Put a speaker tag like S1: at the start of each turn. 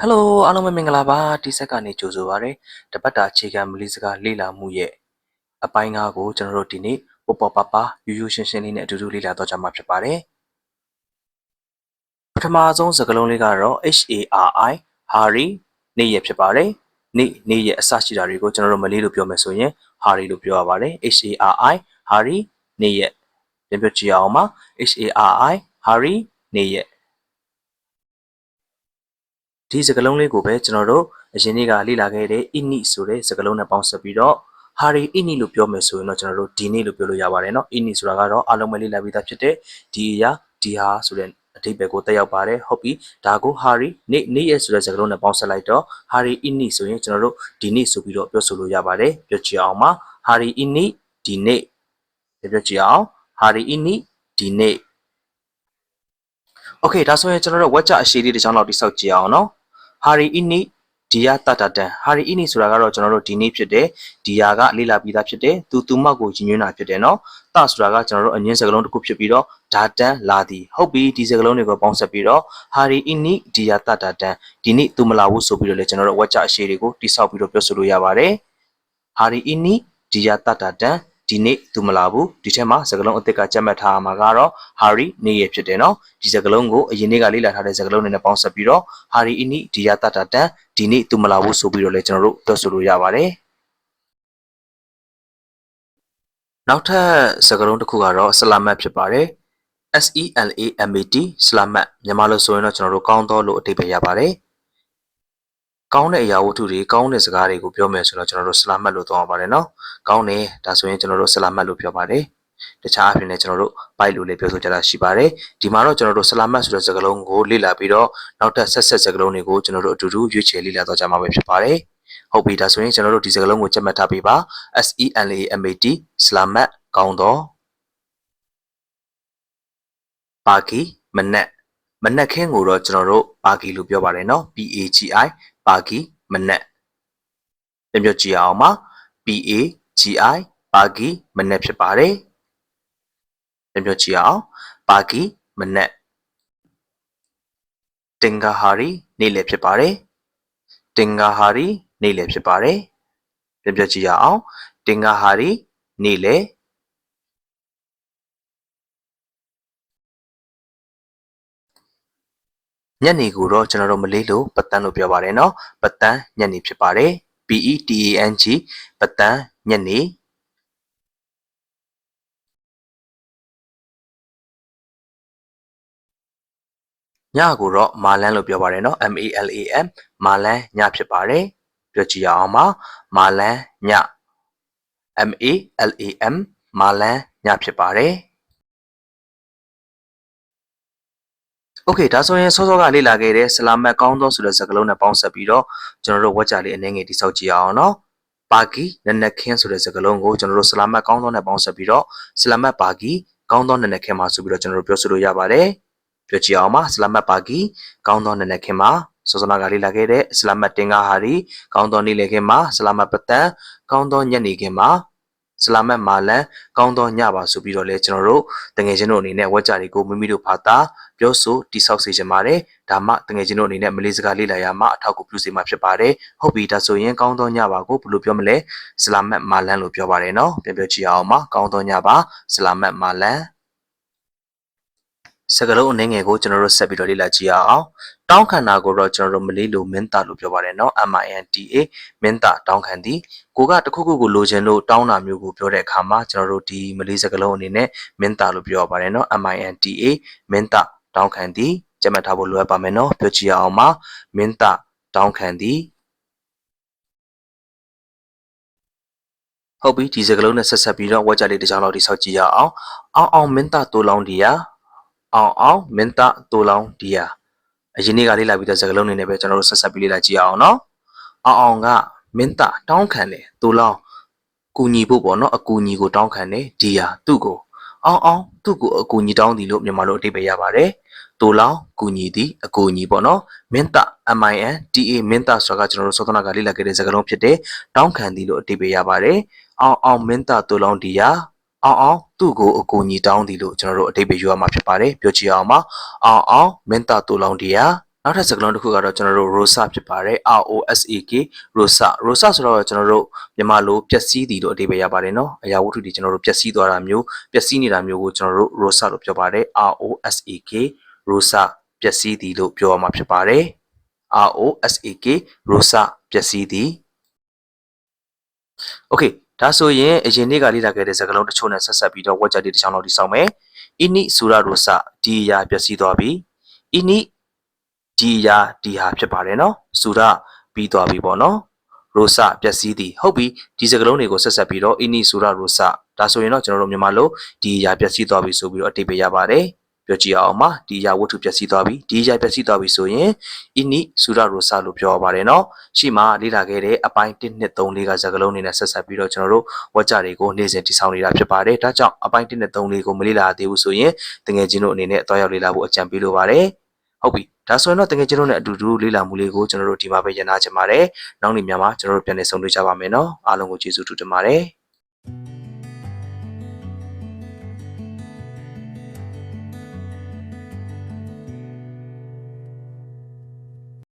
S1: ဟယ်လိုအားလုံးပဲမင်္ဂလာပါဒီဆက်ကနေကြိုဆိုပါရစေတပတ်တာအခြေခံမလေးစကားလေ့လာမှုရဲ့အပိုင်း၅ကိုကျွန်တော်တို့ဒီနေ့ပေါ်ပေါ်ပါပါယူယူရှင်းရှင်းလေးနဲ့အတူတူလေ့လာတော့ကြမှာဖြစ်ပါတယ်ပထမဆုံးစကားလုံးလေးကတော့ HARI Hari နေ့ရက်ဖြစ်ပါတယ်နေ့နေ့ရက်အစရှိတာတွေကိုကျွန်တော်တို့မလေးလို့ပြောမယ်ဆိုရင် Hari လို့ပြောရပါတယ် HARI Hari နေ့ရက်ပြန်ပြောကြည့်အောင်ပါ HARI Hari နေ့ရက် ဒီစကားလုံးလေးကိုပဲကျွန်တော်တို့အရင်နေ့ကလေ့လာခဲ့တဲ့ ini ဆိုတဲ့စကားလုံးနဲ့ပေါင်းစပ်ပြီးတော့ hari ini လို့ပြောမယ်ဆိုရင်တော့ကျွန်တော်တို့ဒီနေ့လို့ပြောလို့ရပါတယ်เนาะ ini ဆိုတာကတော့အားလုံးပဲလေ့လာပြီးသားဖြစ်တဲ့ဒီအရာဒီဟာဆိုတဲ့အဓိပ္ပာယ်ကိုတက်ရောက်ပါတယ်ဟုတ်ပြီဒါကို hari နေ့နေ့ရက်ဆိုတဲ့စကားလုံးနဲ့ပေါင်းစပ်လိုက်တော့ hari ini ဆိုရင်ကျွန်တော်တို့ဒီနေ့ဆိုပြီးတော့ပြောဆိုလို့ရပါတယ်ပြောကြည့်အောင်ပါ hari ini ဒီနေ့ပြောကြည့်အောင် hari ini ဒီနေ့ Okay ဒါဆိုရင်ကျွန်တော်တို့ဝက်ချအရှိလေးတစ်ချောင်းလောက်တိဆောက်ကြည့်အောင်เ ဟာရီအီနီဒီယာတတာတန်ဟာရီအီနီဆိုတာကတော့ကျွန်တော်တို့ဒီနေ့ဖြစ်တယ်ဒီယာကလေ့လာပြီးသားဖြစ်တယ်သူသူမောက်ကိုညင်ညွှန်းတာဖြစ်တယ်နော်တဆိုတာကကျွန်တော်တို့အငင်းစကလုံးတစ်ခုဖြစ်ပြီးတော့ဒါတန်လာသည်ဟုတ်ပြီဒီစကလုံးတွေကိုပေါင်းစပ်ပြီးတော့ဟာရီအီနီဒီယာတတာတန်ဒီနေ့သူမလာဘူးဆိုပြီးတော့လေကျွန်တော်တို့ဝက်ချအရှိတွေကိုတိဆောက်ပြီးတော့ပြောဆိုလို့ရပါတယ်ဟာရီအီနီဒီယာတတာတန် ဒီနေ့သူမလာဘူးဒီထဲမှာစကားလုံးအသစ်ကကြက်မှတ်ထားမှာကတော့ Hari နေ့ရဖြစ်တယ်နော်ဒီစကားလုံးကိုအရင်နေ့ကလေ့လာထားတဲ့စကားလုံးတွေနဲ့ပေါင်းစပ်ပြီးတော့ Hari ini ဒီရတတတန်ဒီနေ့သူမလာဘူးဆိုပြီးတော့လည်းကျွန်တော်တို့ပြောဆိုလို့ရပါတယ်နောက်ထပ်စကားလုံးတစ်ခုကတော့ဆလာမတ်ဖြစ်ပါတယ် S E L A M A T ဆလာမတ်မြန်မာလိုဆိုရင်တော့ကျွန်တော်တို့ကောင်းသောလို့အဓိပ္ပာယ်ရပါတယ် ကောင်းတဲ့အရာဝတ္ထုတွေကောင်းတဲ့စကားတွေကိုပြောမယ်ဆိုတော့ကျွန်တော်တို့ဆလာမတ်လို့သုံးရပါတယ်နော်ကောင်းတယ်ဒါဆိုရင်ကျွန်တော်တို့ဆလာမတ်လို့ပြောပါတယ်တခြားအဖြစ်နဲ့ကျွန်တော်တို့ဘိုက်လို့လည်းပြောဆိုကြတာရှိပါတယ်ဒီမှာတော့ကျွန်တော်တို့ဆလာမတ်ဆိုတဲ့စကားလုံးကိုလေ့လာပြီးတော့နောက်ထပ်ဆက်ဆက်စကားလုံးတွေကိုကျွန်တော်တို့အတူတူရွေးချယ်လေ့လာတော့ကြမှာပဲဖြစ်ပါတယ်ဟုတ်ပြီဒါဆိုရင်ကျွန်တော်တို့ဒီစကားလုံးကိုချက်မှတ်ထားပေးပါ S E L A M A T ဆလာမတ်ကောင်းတော့ပါကီမနက်မနက်ခင်းကိုတော့ကျွန်တော်တို့ပါကီလို့ပြောပါတယ်နော် P A G I ပါကီမနက်ပြန်ပြောကြည့်အောင်ပါ P A G I ပါကီမနက်ဖြစ်ပါတယ်ပြန်ပြောကြည့်အောင်ပါကီမနက်တင်္ဂဟာရီနေ့လည်ဖြစ်ပါတယ်တင်္ဂဟာရီနေ့လည်ဖြစ်ပါတယ်ပြန်ပြောကြည့်ရအောင်တင်္ဂဟာရီနေ့လည် ညနေကိုတော့ကျွန်တော်တို့မလေးလို့ပတန်းလို့ပြောပါတယ်နော်ပတန်းညနေဖြစ်ပါတယ် P E T A N G ပတန်းညနေညကိုတော့မာလန်လို့ပြောပါတယ်နော် M A L A N မာလန်ညဖြစ်ပါတယ်ပြောကြည့်ရအောင်ပါမာလန်ည M A L A M မာလန်ညဖြစ်ပါတယ် โอเคဒါဆိုရင်စောစောကလေ့လာခဲ့တဲ့ဆလာမတ်ကောင်းသောဆိုတဲ့စကားလုံးနဲ့ပေါင်းစပ်ပြီးတော့ကျွန်တော်တို့ဝက်ကြလေးအနေငယ်တိဆောက်ကြည့်အောင်เนาะပါကီနနခင်းဆိုတဲ့စကားလုံးကိုကျွန်တော်တို့ဆလာမတ်ကောင်းသောနဲ့ပေါင်းစပ်ပြီးတော့ဆလာမတ်ပါကီကောင်းသောနနခင်းမှာဆိုပြီးတော့ကျွန်တော်တို့ပြောဆိုလို့ရပါတယ်ပြောကြည့်အောင်ပါဆလာမတ်ပါကီကောင်းသောနနခင်းမှာစောစောကလေ့လာခဲ့တဲ့ဆလာမတ်တင်္ဂဟာရီကောင်းသောနေ့လည်ခင်းမှာဆလာမတ်ပတန်ကောင်းသောညနေခင်းမှာ ဆလာမတ်မာလန်ကောင်းသောညပါဆိုပြီးတော့လဲကျွန်တော်တို့တငယ်ချင်းတို့အနေနဲ့ဝက်ကြတွေကိုမိမိတို့ဖာတာပြောဆိုတိဆောက်စေချင်ပါတယ်ဒါမှတငယ်ချင်းတို့အနေနဲ့မလေးစကားလေ့လာရမှအထောက်အကူပြုစေမှာဖြစ်ပါတယ်ဟုတ်ပြီဒါဆိုရင်ကောင်းသောညပါကိုဘယ်လိုပြောမလဲဆလာမတ်မာလန်လို့ပြောပါတယ်နော်ပြန်ပြောကြည့်အောင်ပါကောင်းသောညပါဆလာမတ်မာလန် စကလုံးအနေငယ်ကိုကျွန်တော်တို့ဆက်ပြီးတော့လေ့လာကြည့်အောင်တောင်းခံတာကိုတော့ကျွန်တော်တို့မလေးလို့မင်းတာလို့ပြောပါတယ်နော် M I N T A မင်းတာတောင်းခံသည်ကိုကတခုခုကိုလိုချင်လို့တောင်းတာမျိုးကိုပြောတဲ့အခါမှာကျွန်တော်တို့ဒီမလေးစကလုံးအနေနဲ့မင်းတာလို့ပြောရပါတယ်နော် M I N T A မင်းတာတောင်းခံသည်ကြက်မှတ်ထားဖို့လိုအပ်ပါမယ်နော်ပြောကြည့်အောင်ပါမင်းတာတောင်းခံသည်ဟုတ်ပြီဒီစကလုံးနဲ့ဆက်ဆက်ပြီးတော့ဝက်ကြလေးတစ်ချောင်းလောက်တိဆောက်ကြည့်ရအောင်အောင်အောင်မင်းတာတိုးလောင်းဒီယာ အောင်အောင်မင်းတာတိုးလောင်းဒီယာအရင်နေ့ကလေးလာပြီးတဲ့စကားလုံးတွေနဲ့ပဲကျွန်တော်တို့ဆက်ဆက်ပြီးလေ့လာကြည့်အောင်နော်အောင်အောင်ကမင်းတာတောင်းခံတယ်သူလောင်းကူညီဖို့ပေါ့နော်အကူညီကိုတောင်းခံတယ်ဒီဟာသူ့ကိုအောင်အောင်သူ့ကိုအကူညီတောင်းသည်လို့မြန်မာလိုအဓိပ္ပာယ်ရပါတယ်တူလောင်းကူညီသည်အကူညီပေါ့နော်မင်းတာ MIN TA မင်းတာဆိုတာကကျွန်တော်တို့သောသနာကလေ့လာခဲ့တဲ့စကားလုံးဖြစ်တဲ့တောင်းခံသည်လို့အဓိပ္ပာယ်ရပါတယ်အောင်အောင်မင်းတာတူလောင်းဒီယာ အောင်အောင်သူ့ကိုအကူအညီတောင်းသည်လို့ကျွန်တော်တို့အတိတ်ပဲယူရမှာဖြစ်ပါတယ်ပြောကြည့်အောင်ပါအောင်အောင်မင်းတာတူလောင်းဒီယာနနောက်ထပ်စကားလုံးတစ်ခုကတော့ကျွန်တော်တို့ rosa ဖြစ်ပါတယ် R O S A K rosa rosa ဆိုတော့ကျွန်တော်တို့မြန်မာလိုပျက်စီးသည်လို့အဓိပ္ပာယ်ရပါတယ်နော်အရာဝတ္ထုတွေကျွန်တော်တို့ပျက်စီးသွားတာမျိုးပျက်စီးနေတာမျိုးကိုကျွန်တော်တို့ rosa လို့ပြောပါတယ် R O S A K rosa ပျက်စီးသည်လို့ပြောရမှာဖြစ်ပါတယ် R O S A K rosa ပျက်စီးသည် Okay ဒါဆိုရင်အရင်နေ့ကလေ့လာခဲ့တဲ့စကားလုံးတချို့နဲ့ဆက်ဆက်ပြီးတော့ဝက်ချက်လေးတစ်ချောင်းလောက်တိစောက်မယ်။ ini sura rosa ဒီအရာပျက်စီးသွားပြီ။ ini ဒီအရာဒီဟာဖြစ်ပါတယ်နော်။ sura ပြီးသွားပြီပေါ့နော်။ rosa ပျက်စီးသည်ဟုတ်ပြီဒီစကားလုံးတွေကိုဆက်ဆက်ပြီးတော့ ini sura rosa ဒါဆိုရင်တော့ကျွန်တော်တို့မြန်မာလိုဒီအရာပျက်စီးသွားပြီဆိုပြီးတော့အတိတ်ပဲရပါတယ်။ ပြောကြည့်အောင်ပါဒီအရာဝတ္ထုပျက်စီးသွားပြီဒီအရာပျက်စီးသွားပြီဆိုရင် ini sura rosa လို့ပြောရပါတယ်နော်။ရှေ့မှာလေ့လာခဲ့တဲ့အပိုင်း1 2 3 4ကစကားလုံးတွေနဲ့ဆက်ဆက်ပြီးတော့ကျွန်တော်တို့ဝါကြတွေကိုနေ့စဉ်တည်ဆောက်နေတာဖြစ်ပါတယ်။ဒါကြောင့်အပိုင်း1နဲ့3လေးကိုမလေ့လာသေးဘူးဆိုရင်တကယ်ချင်းတို့အနေနဲ့အသွားရောက်လေ့လာဖို့အကြံပေးလိုပါတယ်။ဟုတ်ပြီဒါဆိုရင်တော့တကယ်ချင်းတို့နဲ့အတူတူလေ့လာမှုလေးကိုကျွန်တော်တို့ဒီမှာပဲရနာချင်ပါတယ်။နောက်နေ့များမှာကျွန်တော်တို့ပြန်လည်ဆုံတွေ့ကြပါမယ်နော်။အားလုံးကိုကျေးဇူးတူတင်ပါတယ်။